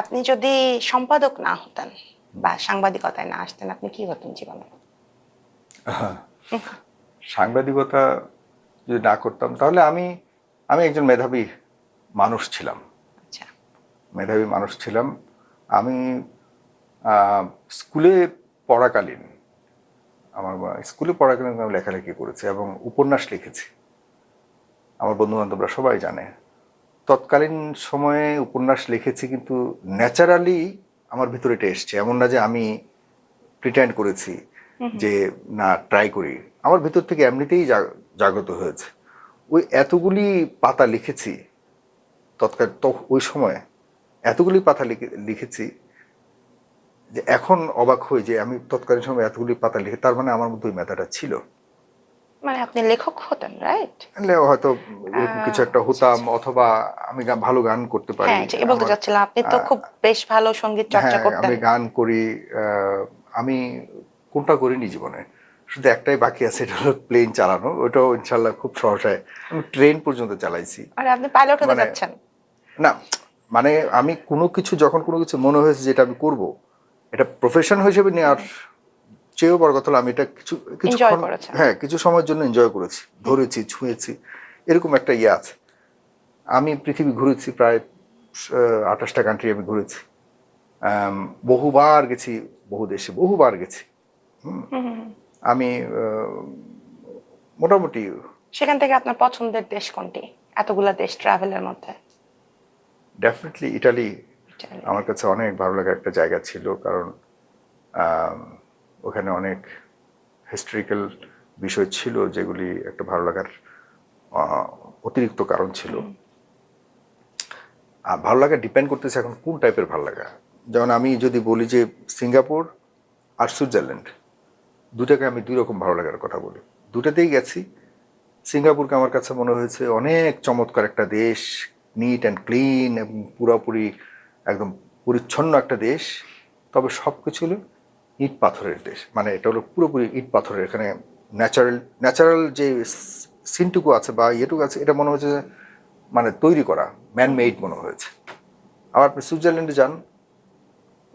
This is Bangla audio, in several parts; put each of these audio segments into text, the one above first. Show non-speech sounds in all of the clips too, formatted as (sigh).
আপনি যদি সম্পাদক না হতেন বা সাংবাদিকতায় না আসতেন আপনি কি হতেন জীবনে? সাংবাদিকতা যদি না করতাম তাহলে আমি আমি একজন মেধাবী মানুষ ছিলাম। আচ্ছা। মেধাবী মানুষ ছিলাম। আমি স্কুলে পড়াকালীন আমার স্কুলে পড়াকালীন আমি লেখালেখি করেছি এবং উপন্যাস লিখেছি। আমার বন্ধু বান্ধবরা সবাই জানে। তৎকালীন সময়ে উপন্যাস লিখেছি কিন্তু ন্যাচারালি আমার ভিতরে এটা এসছে। এমন না যে আমি প্রিটেন্ড করেছি যে না ট্রাই করি। আমার ভিতর থেকে এমনিতেই জাগ্রত হয়েছে। ওই এতগুলি পাতা লিখেছি তৎকাল তো ওই সময় এতগুলি পাতা লিখে লিখেছি যে এখন অবাক হই যে আমি তৎকালীন সময় এতগুলি পাতা লিখে তার মানে আমার মধ্যে ওই মেধাটা ছিল। মানে আপনি লেখক হতেন রাইট তাহলে হয়তো কিছু একটা হতাম অথবা আমি ভালো গান করতে পারি। হ্যাঁ ঠিকই বলতে চাচ্ছিলাম। আপনি তো খুব বেশ ভালো সংগীত চর্চা হ্যাঁ, করতেন। আমি গান করি আমি কোনটা করিনি জীবনে। শুধু একটাই বাকি আছে এটা হলো প্লেন চালানো। ওটাও ইনশাল্লাহ খুব সহসায় আমি ট্রেন পর্যন্ত চালাইছি। আর আপনি পাইলট হতে মানে- যাচ্ছেন? না মানে আমি কোনো কিছু যখন কোনো কিছু মনে হয়েছে যেটা আমি করব এটা প্রফেশন হিসেবে নেওয়ার চেয়েও বড় কথা আমি এটা কিছু কিছু। হ্যাঁ কিছু সময়ের জন্য এনজয় করেছি ধরেছি ছুঁয়েছি এরকম একটা ইয়ে আছে। আমি পৃথিবী ঘুরেছি প্রায় আঠাশটা কান্ট্রি আমি ঘুরেছি। বহুবার গেছি বহু দেশে বহুবার গেছি। আমি মোটামুটি সেখান থেকে আপনার পছন্দের দেশ কোনটি? এতগুলা দেশ ট্রাভেলের মধ্যে। Definitely Italy. আমার কাছে অনেক ভালো লাগার একটা জায়গা ছিল কারণ ওখানে অনেক হিস্ট্রিক্যাল বিষয় ছিল যেগুলি একটা ভালো লাগার অতিরিক্ত কারণ ছিল। আর ভালো লাগা ডিপেন্ড করতেছে এখন কোন টাইপের ভালো লাগা। যেমন আমি যদি বলি যে সিঙ্গাপুর আর সুইজারল্যান্ড দুটাকে আমি দুই রকম ভালো লাগার কথা বলি। দুটাতেই গেছি। সিঙ্গাপুরকে আমার কাছে মনে হয়েছে অনেক চমৎকার একটা দেশ নিট অ্যান্ড ক্লিন এবং পুরোপুরি একদম পরিচ্ছন্ন একটা দেশ। তবে সব কিছু হলো ইট পাথরের দেশ। মানে এটা হলো পুরোপুরি ইট পাথরের এখানে ন্যাচারাল ন্যাচারাল যে সিনটুকু আছে বা ইয়েটুকু আছে, এটা মনে হচ্ছে মানে তৈরি করা ম্যান মেড মনে হয়েছে। আবার আপনি সুইজারল্যান্ডে যান,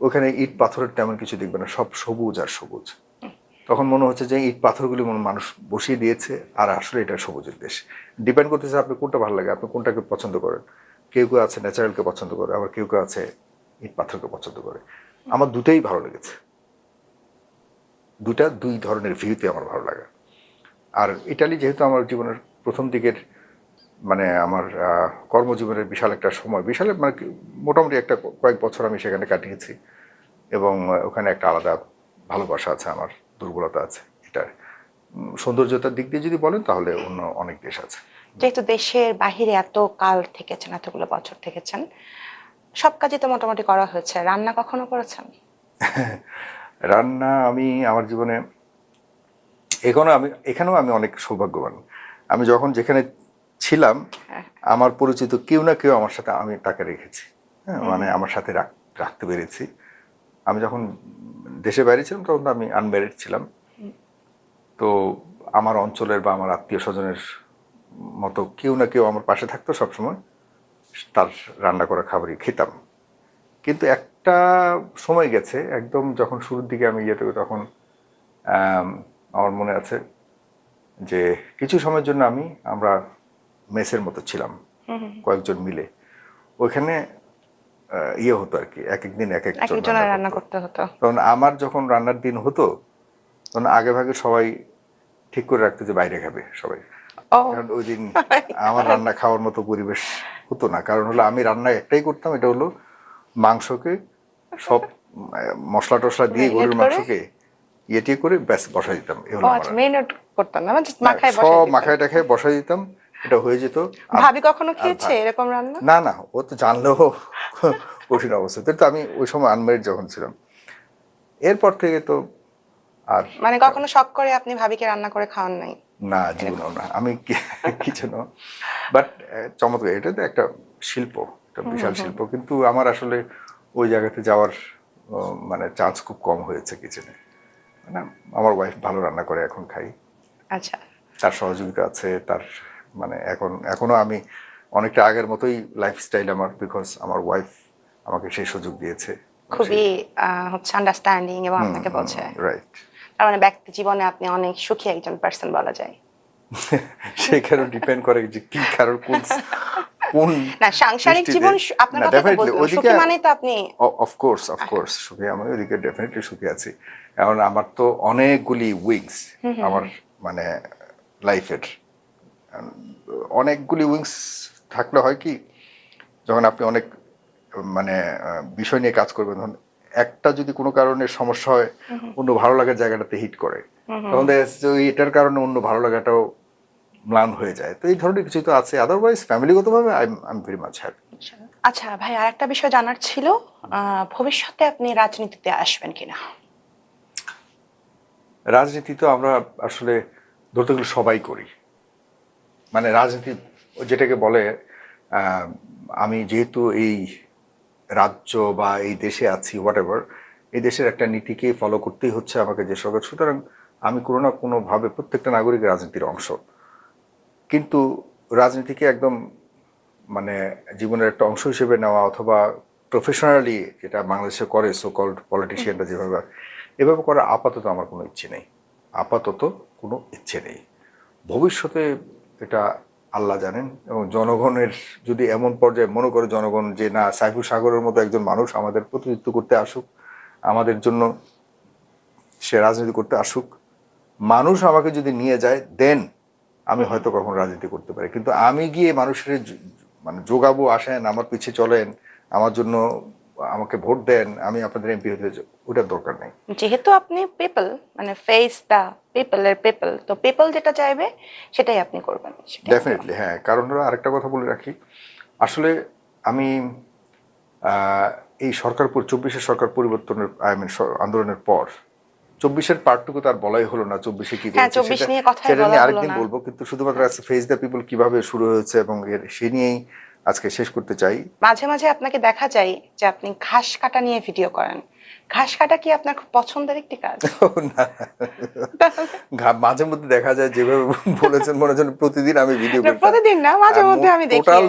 ওখানে ইট পাথরের তেমন কিছু দেখবেন না, সব সবুজ আর সবুজ। তখন মনে হচ্ছে যে ইট পাথরগুলি মনে মানুষ বসিয়ে দিয়েছে, আর আসলে এটা সবুজের দেশ। ডিপেন্ড করতেছে আপনি কোনটা ভালো লাগে, আপনি কোনটাকে পছন্দ করেন। কেউ কেউ আছে ন্যাচারালকে পছন্দ করে, আবার কেউ কেউ আছে ইট পাথরকে পছন্দ করে। আমার দুটাই ভালো লেগেছে। দুটা দুই ধরনের ভিউতে আমার ভালো লাগা। আর ইটালি যেহেতু আমার জীবনের প্রথম দিকের মানে আমার কর্মজীবনের বিশাল একটা সময় বিশাল মানে মোটামুটি একটা কয়েক বছর আমি সেখানে কাটিয়েছি। এবং ওখানে একটা আলাদা ভালোবাসা আছে আমার দুর্বলতা আছে এটার। সৌন্দর্যতার দিক দিয়ে যদি বলেন তাহলে অন্য অনেক দেশ আছে। যেহেতু দেশের বাহিরে এত কাল থেকেছেন এতগুলো বছর থেকেছেন সব কাজই তো মোটামুটি করা হয়েছে। রান্না কখনো করেছেন? (laughs) রান্না আমি আমার জীবনে এখনও আমি এখানেও আমি অনেক সৌভাগ্যবান। আমি যখন যেখানে ছিলাম হ্যাঁ। আমার পরিচিত কেউ না কেউ আমার সাথে আমি তাকে রেখেছি। হ্যাঁ, মানে আমার সাথে রাখ- রাখতে পেরেছি। আমি যখন দেশে বাইরে ছিলাম তখন তো আমি আনম্যারিড ছিলাম। তো আমার অঞ্চলের বা আমার আত্মীয় স্বজনের মতো কেউ না কেউ আমার পাশে থাকতো সবসময়। তার রান্না করা খাবারই খেতাম। কিন্তু একটা সময় গেছে একদম যখন শুরুর দিকে আমি ইয়েতে তখন আমার মনে আছে যে কিছু সময়ের জন্য আমি আমরা মেসের মতো ছিলাম কয়েকজন মিলে। ওইখানে ইয়ে হতো আর কি এক এক দিন এক এক এক রান্না করতে হতো। তখন আমার যখন রান্নার দিন হতো তখন আগে ভাগে সবাই ঠিক করে রাখতো যে বাইরে খাবে সবাই। কারণ ওই দিন (laughs) আমার রান্না খাওয়ার মতো পরিবেশ হতো না। কারণ হলো আমি রান্না একটাই করতাম এটা হলো মাংসকে সব মশলা টসলা দিয়ে গরুর? মাংসকে ইয়েটিয়ে করে ব্যাস বসাই দিতাম আচ্ছা না মানে মাখায় সব বসে মাখায় টাখায় বসাই দিতাম এটা হয়ে যেত। ভাবি কখনো খেয়েছে এরকম রান্না? না না ও তো জানলেও কঠিন অবস্থা। তো আমি ওই সময় আনমেরিড যখন ছিলাম। এরপর থেকে তো আর মানে কখনো শখ করে আপনি ভাবিকে রান্না করে খাওয়ান নাই? না জীবনেও না আমি কি- কিছু না বাট চমৎকার। এটা তো একটা শিল্প একটা বিশাল শিল্প। কিন্তু আমার আসলে ওই জায়গাতে যাওয়ার মানে চান্স খুব কম হয়েছে কিচেনে। মানে আমার ওয়াইফ ভালো রান্না করে এখন খাই। আচ্ছা। তার সহযোগিতা আছে তার মানে এখন এখনও আমি অনেকটা আগের মতোই লাইফস্টাইল আমার বিকজ আমার ওয়াইফ আমাকে সেই সুযোগ দিয়েছে। খুবই হচ্ছে আন্ডারস্ট্যান্ডিং এবং আপনাকে বোঝে রাইট তার মানে ব্যক্তি জীবনে আপনি অনেক সুখী একজন পার্সন বলা যায়। (laughs) সেখানে ডিপেন্ড করে যে কি কারণ কোন কোন না সাংসারিক জীবন আপনার কথা তো definitely, বলব ওদিকে- সুখী মানেই তো আপনি অফকোর্স অফকোর্স সুখী আমি ওদিকে ডেফিনেটলি সুখী আছি। কারণ আমার তো অনেকগুলি উইংস আমার মানে লাইফের অনেকগুলি উইংস থাকলে হয় কি যখন আপনি অনেক মানে বিষয় নিয়ে কাজ করবেন তখন একটা যদি কোনো কারণে সমস্যা হয় অন্য ভালো লাগার জায়গাটাতে হিট করে। তখন দেখা যাচ্ছে এটার কারণে অন্য ভালো লাগাটাও ম্লান হয়ে যায়। তো এই ধরনের কিছু তো আছে। Otherwise ফ্যামিলিগতভাবে I I very much happy আচ্ছা ভাই আর একটা বিষয় জানার ছিল ভবিষ্যতে আপনি রাজনীতিতে আসবেন কিনা? রাজনীতি তো আমরা আসলে ধরতে গেলে সবাই করি। মানে রাজনীতি যেটাকে বলে আহ, আমি যেহেতু এই রাজ্য বা এই দেশে আছি হোয়াট এভার এই দেশের একটা নীতিকে ফলো করতেই হচ্ছে আমাকে যে সরকার। সুতরাং আমি কোনো না কোনোভাবে প্রত্যেকটা নাগরিক রাজনীতির অংশ। কিন্তু রাজনীতিকে একদম মানে জীবনের একটা অংশ হিসেবে নেওয়া অথবা প্রফেশনালি যেটা বাংলাদেশে করে সো কল্ড পলিটিশিয়ানরা যেভাবে, এভাবে করার আপাতত আমার কোনো ইচ্ছে নেই। আপাতত কোনো ইচ্ছে নেই। ভবিষ্যতে এটা আল্লাহ জানেন, এবং জনগণের যদি এমন পর্যায়ে মনে করে জনগণ যে, না, সাইফুল সাগরের মতো একজন মানুষ আমাদের প্রতিনিধিত্ব করতে আসুক, আমাদের জন্য সে রাজনীতি করতে আসুক, মানুষ আমাকে যদি নিয়ে যায়, দেন আমি হয়তো কখন রাজনীতি করতে পারি। কিন্তু আমি গিয়ে মানুষের মানে যোগাবো আসেন, আমার পিছিয়ে চলেন, আমার জন্য আমাকে ভোট দেন আমি আপনাদের এমপি হতে ওটার দরকার নেই। যেহেতু আপনি পিপল মানে ফেস দা পিপল এর পিপল তো পিপল যেটা চাইবে সেটাই আপনি করবেন। ডেফিনেটলি হ্যাঁ। কারণ আরেকটা কথা বলে রাখি। আসলে আমি এই সরকার চব্বিশের সরকার পরিবর্তনের আই মিন আন্দোলনের পর চব্বিশের পার্টটুকু তার বলাই হলো না চব্বিশে কি হ্যাঁ, 24 সেটা- নিয়ে আরেকদিন বলব কিন্তু শুধুমাত্র ফেস দ্য পিপল কীভাবে শুরু হয়েছে এবং এর সে নিয়েই আজকে শেষ করতে চাই। মাঝে মাঝে আপনাকে দেখা যায় যে আপনি ঘাস কাটা নিয়ে ভিডিও করেন। ঘাস কাটা কি আপনার খুব পছন্দের একটি কাজ? (laughs) না। মাঝে মধ্যে দেখা যায় যেভাবে বলেছেন মনে হচ্ছে প্রতিদিন আমি ভিডিও না, প্রতিদিন না, মাঝে মধ্যে আমি দেখি টোটাল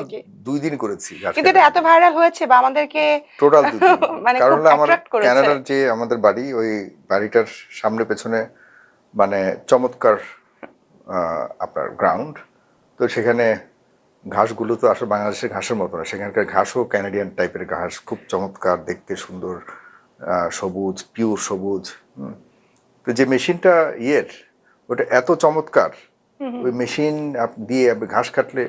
দুই দিন করেছি কিন্তু এটা এত ভাইরাল হয়েছে বা আমাদেরকে টোটাল দুই (laughs) মানে কারণ আমার। কানাডার যে আমাদের বাড়ি ওই বাড়িটার সামনে পেছনে মানে চমৎকার আপনার গ্রাউন্ড তো সেখানে ঘাসগুলো তো আসলে বাংলাদেশের ঘাসের মতো না। সেখানকার ঘাসও ক্যানাডিয়ান টাইপের ঘাস খুব চমৎকার দেখতে সুন্দর সবুজ পিওর সবুজ। তো যে মেশিনটা ইয়ের ওটা এত চমৎকার ওই মেশিন দিয়ে আপনি ঘাস কাটলে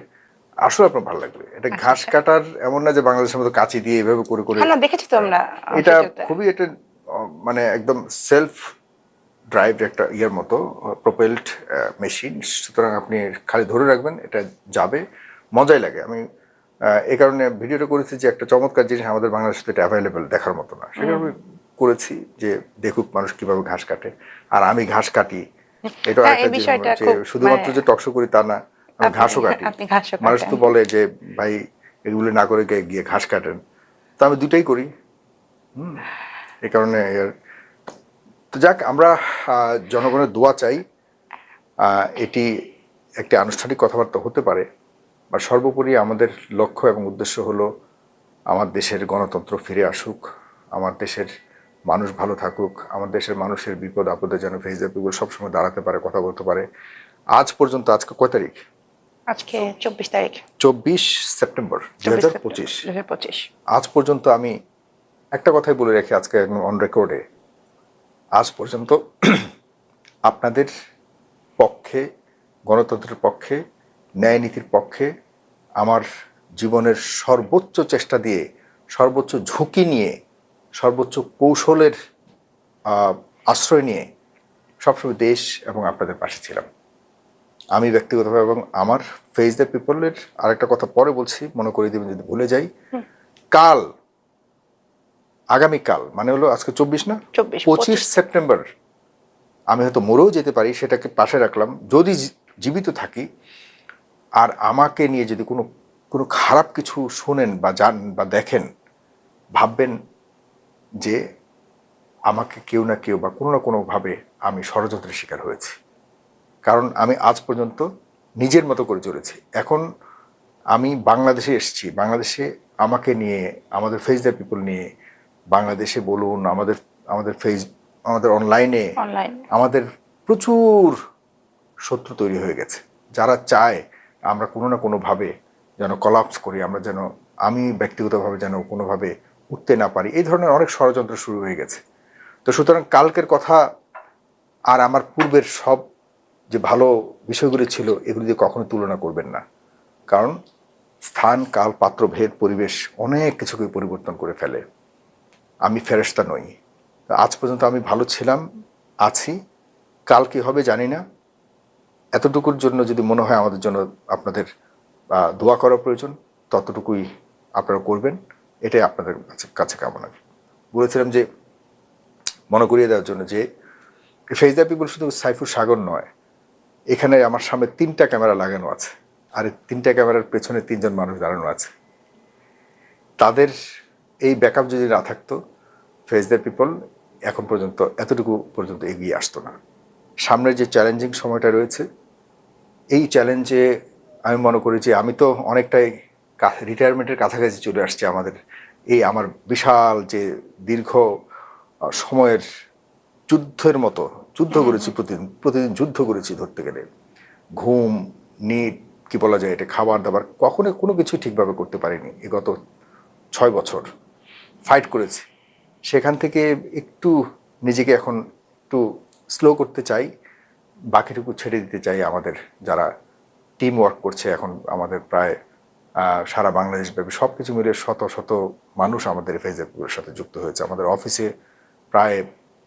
আসলে আপনার ভালো লাগবে। এটা ঘাস কাটার এমন না যে বাংলাদেশের মতো কাঁচি দিয়ে এভাবে করে করে হ্যাঁ দেখেছি তো আমরা এটা খুবই এটা মানে একদম সেলফ ড্রাইভ একটা ইয়ের মতো প্রোপেলড মেশিন। সুতরাং আপনি খালি ধরে রাখবেন এটা যাবে। মজাই লাগে। আমি এই কারণে ভিডিওটা করেছি যে একটা চমৎকার জিনিস আমাদের বাংলাদেশে এটা অ্যাভেলেবেল দেখার মতো না। সেটা আমি করেছি যে দেখুক মানুষ কীভাবে ঘাস কাটে। আর আমি ঘাস কাটি। এটা একটা যে শুধুমাত্র মানে- যে টকশো করি তা না আমি ঘাসও কাটি। মানুষ তো বলে যে ভাই এগুলো না করে গিয়ে- ঘাস কাটেন। তো আমি দুটাই করি। হুম এই কারণে তো যাক আমরা জনগণের দোয়া চাই। এটি একটি আনুষ্ঠানিক কথাবার্তা হতে পারে। বা সর্বোপরি আমাদের লক্ষ্য এবং উদ্দেশ্য হলো আমার দেশের গণতন্ত্র ফিরে আসুক আমার দেশের মানুষ ভালো থাকুক আমার দেশের মানুষের বিপদ আপদে যেন পিপুল সবসময় দাঁড়াতে পারে কথা বলতে পারে। আজ পর্যন্ত আজকে কয় তারিখ? আজকে চব্বিশ তারিখ। চব্বিশ সেপ্টেম্বর চব্বিশ হাজার পঁচিশ। পঁচিশ। আজ পর্যন্ত আমি একটা কথাই বলে রাখি আজকে অন রেকর্ডে আজ পর্যন্ত (clears throat) আপনাদের পক্ষে গণতন্ত্রের পক্ষে ন্যায় নীতির পক্ষে আমার জীবনের সর্বোচ্চ চেষ্টা দিয়ে সর্বোচ্চ ঝুঁকি নিয়ে সর্বোচ্চ কৌশলের আশ্রয় নিয়ে সবসময় দেশ এবং আপনাদের পাশে ছিলাম। আমি ব্যক্তিগতভাবে এবং আমার ফেস দ্য পিপলের আরেকটা কথা পরে বলছি মনে করে দিবেন যদি ভুলে যাই। কাল আগামীকাল মানে হলো আজকে চব্বিশ না? পঁচিশ। সেপ্টেম্বর। আমি হয়তো মরেও যেতে পারি সেটাকে পাশে রাখলাম। যদি জীবিত থাকি আর আমাকে নিয়ে যদি কোনো কোনো খারাপ কিছু শোনেন বা জান বা দেখেন ভাববেন যে আমাকে কেউ না কেউ বা কোনো না কোনোভাবে আমি ষড়যন্ত্রের শিকার হয়েছি। কারণ আমি আজ পর্যন্ত নিজের মতো করে চলেছি। এখন আমি বাংলাদেশে এসেছি। বাংলাদেশে আমাকে নিয়ে আমাদের ফেস দ্য পিপল নিয়ে বাংলাদেশে বলুন আমাদের আমাদের ফেস আমাদের অনলাইনে আমাদের প্রচুর শত্রু তৈরি হয়ে গেছে। যারা চায় আমরা কোনো না কোনোভাবে যেন কলাপস করি, আমরা যেন, আমি ব্যক্তিগতভাবে যেন কোনোভাবে উঠতে না পারি, এই ধরনের অনেক ষড়যন্ত্র শুরু হয়ে গেছে। তো সুতরাং কালকের কথা আর আমার পূর্বের সব যে ভালো বিষয়গুলি ছিল, এগুলি দিয়ে কখনো তুলনা করবেন না। কারণ স্থান, কাল, পাত্র, ভেদ, পরিবেশ অনেক কিছুকে পরিবর্তন করে ফেলে। আমি ফেরেশতা নই। আজ পর্যন্ত আমি ভালো ছিলাম, আছি। কাল কি হবে জানি না। এতটুকুর জন্য যদি মনে হয় আমাদের জন্য আপনাদের দোয়া করা প্রয়োজন, ততটুকুই আপনারা করবেন। এটাই আপনাদের কাছে কামনা। বলেছিলাম যে, মনে করিয়ে দেওয়ার জন্য যে ফেস দ্য পিপল শুধু সাইফুর সাগর নয়, এখানে আমার সামনে তিনটা ক্যামেরা লাগানো আছে, আর তিনটা ক্যামেরার পেছনে তিনজন মানুষ দাঁড়ানো আছে। তাদের এই ব্যাকআপ যদি না থাকতো ফেস দ্য পিপল এখন পর্যন্ত, এতটুকু পর্যন্ত এগিয়ে আসতো না। সামনের যে চ্যালেঞ্জিং সময়টা রয়েছে এই চ্যালেঞ্জে আমি মনে করি যে আমি তো অনেকটাই রিটায়ারমেন্টের কাছাকাছি চলে আসছে আমাদের এই আমার বিশাল যে দীর্ঘ সময়ের যুদ্ধের মতো যুদ্ধ করেছি প্রতিদিন প্রতিদিন যুদ্ধ করেছি ধরতে গেলে। ঘুম নিট কি বলা যায় এটা খাবার দাবার কখনো কোনো কিছু ঠিকভাবে করতে পারিনি এ গত ছয় বছর। ফাইট করেছি। সেখান থেকে একটু নিজেকে এখন একটু স্লো করতে চাই। বাকিটুকু ছেড়ে দিতে চাই আমাদের যারা টিম ওয়ার্ক করছে এখন আমাদের প্রায় সারা বাংলাদেশ ব্যাপী সব কিছু মিলে শত শত মানুষ আমাদের ফেসবুকের সাথে যুক্ত হয়েছে। আমাদের অফিসে প্রায়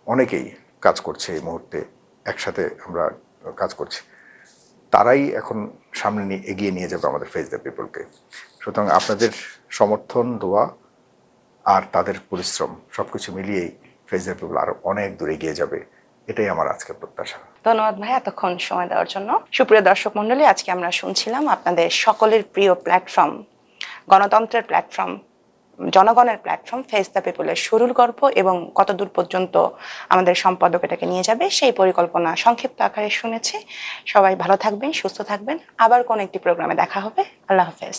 অনেকেই কাজ করছে এই মুহূর্তে, একসাথে আমরা কাজ করছি। তারাই এখন সামনে নিয়ে এগিয়ে নিয়ে যাবে আমাদের ফেস দ্য পিপলকে সুতরাং আপনাদের সমর্থন, দোয়া আর তাদের পরিশ্রম সব কিছু মিলিয়েই ফেস দ্য পিপল আরও অনেক দূর এগিয়ে যাবে। এটাই আমার আজকের প্রত্যাশা। ধন্যবাদ ভাই এতক্ষণ সময় দেওয়ার জন্য। সুপ্রিয় দর্শক মণ্ডলী, আজকে আমরা শুনছিলাম আপনাদের সকলের প্রিয় প্ল্যাটফর্ম গণতন্ত্রের প্ল্যাটফর্ম জনগণের প্ল্যাটফর্ম ফেস দ্য পিপলের শুরুর গল্প এবং কতদূর পর্যন্ত আমাদের সম্পাদক এটাকে নিয়ে যাবে সেই পরিকল্পনা সংক্ষিপ্ত আকারে শুনেছি। সবাই ভালো থাকবেন, সুস্থ থাকবেন। আবার কোন একটি প্রোগ্রামে দেখা হবে। আল্লাহ হাফেজ।